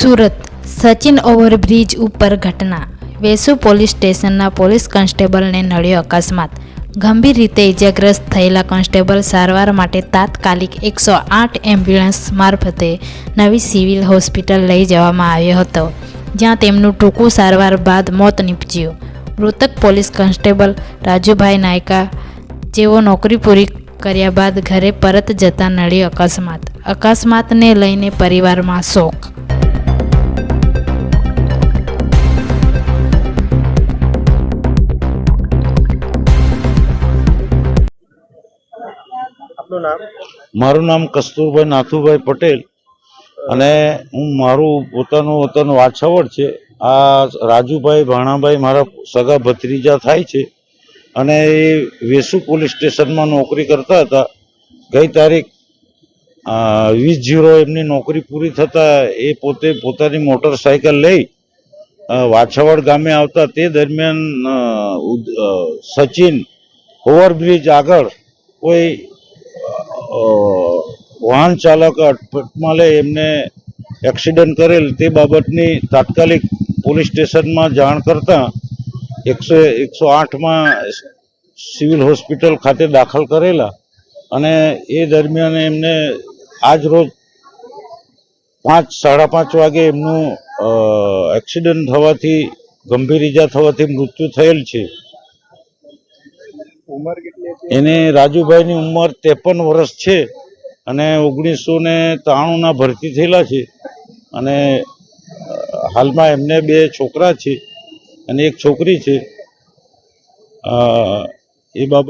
Surat Sachin overbridge ઉપર ઘટના. Vesu police સ્ટેશનના પોલીસ કોન્સ્ટેબલને નડ્યો અકસ્માત. ગંભીર રીતે ઇજાગ્રસ્ત થયેલા કોન્સ્ટેબલ સારવાર માટે તાત્કાલિક એકસો આઠ એમ્બ્યુલન્સ મારફતે નવી સિવિલ હોસ્પિટલ લઈ જવામાં આવ્યો હતો, જ્યાં તેમનું ટૂંકું સારવાર બાદ મોત નીપજ્યું. મૃતક પોલીસ કોન્સ્ટેબલ રાજુભાઈ નાયકા, જેઓ નોકરી પૂરી કર્યા બાદ ઘરે પરત જતા નડ્યો અકસ્માત. અકસ્માતને લઈને પરિવારમાં શોક આપનું નામ? મારું નામ કસ્તુરભાઈ નાથુભાઈ પટેલ. અને હું મારું પોતાનું વતન વાછાવડ છે. આ રાજુભાઈ ભાણાભાઈ મારા સગા ભત્રીજા થાય છે. અને એ વેસુ પોલીસ સ્ટેશનમાં નોકરી કરતા હતા. ગઈ તારીખ વીસ જીરો એમની નોકરી પૂરી થતાં એ પોતે પોતાની મોટરસાયકલ લઈ વાછાવડ ગામે આવતા. તે દરમિયાન સચિન ઓવરબ્રિજ આગળ કોઈ વાહન ચાલક અટપટમાં લઈ એમને એક્સિડન્ટ કરેલ તે બાબતની તાત્કાલિક પોલીસ સ્ટેશનમાં જાણ કરતા એકસો એકસો આઠમાં સિવિલ હોસ્પિટલ ખાતે દાખલ કરેલા અને એ દરમિયાન એમને આજ રોજ પાંચ, સાડા પાંચ વાગે એમનું એક્સિડન્ટ થવાથી, ગંભીર ઈજા થવાથી મૃત્યુ થયેલ છે. એને રાજુભાઈની ઉંમર ત્રેપન વર્ષ છે અને ઓગણીસો ને ત્રાણુંના ભરતી થયેલા છે. અને હાલમાં એમને બે છોકરા છે અને એક છોકરી છે. એ બાબત